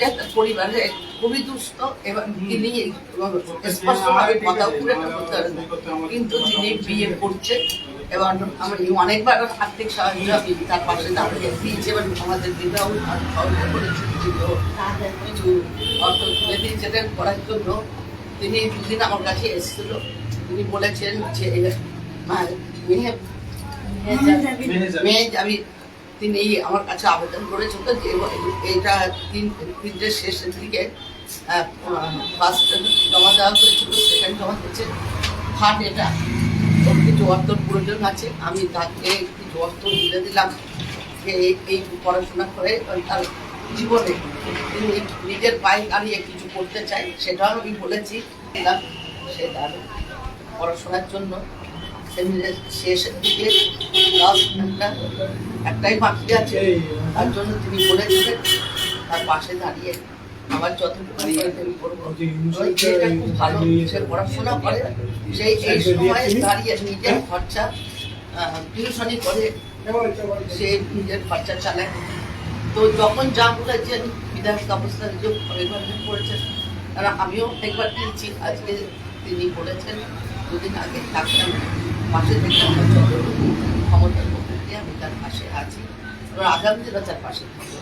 তার পরিবারে খুবই দুস্থ এবং তিনি স্পষ্টভাবে কথা পারেন কিন্তু যিনি বিয়ে করছে এবং আমি অনেকবার আর্থিক সাহায্য আমি তার পাশে দাঁড়িয়ে দিয়েছি এবং আমাদের সহযোগিতা কিছু অর্থ তুলে দিয়েছিলেন করার জন্য। তিনি দুদিন আমার কাছে এসেছিল। তিনি বলেছেন যে মেয়ে মেয়ে আমি তিনি আমার কাছে আবেদন করেছিল যে এটা তিন তিনটে শেষের দিকে ফার্স্ট জমা দেওয়া হয়েছিল সেকেন্ড জমা হয়েছে। থার্ড এটা কিছু অর্থর প্রয়োজন আছে, আমি তাকে কিছু অর্থ দিলে দিলাম। যে এই- পড়াশোনা করে তার জীবনে তিনি নিজের পায়ে দাঁড়িয়ে কিছু করতে চাই সেটাও আমি বলেছি। তার পড়াশোনার জন্য সেমিনার শেষের দিকে একটা একটাই বাকি আছে। তার জন্য তিনি বলেছিলেন তার পাশে দাঁড়িয়ে আমার যতটুকু খুব ভালো সে পড়াশোনা করে সেই এই সময়ে দাঁড়িয়ে নিজের খরচা টিউশনই করে সে নিজের খরচা চালায়। তো যখন যা বলেছেন বিধায়ক অবস্থা যে পরিবর্তন করেছেন। কারণ আমিও একবার দিয়েছি আজকে তিনি বলেছেন দুদিন আগে তাকে আমি পাশে থেকে ক্ষমতার মধ্যে দিয়ে আমি তার পাশে আছি। আগামী দিনে তার পাশে থাকব।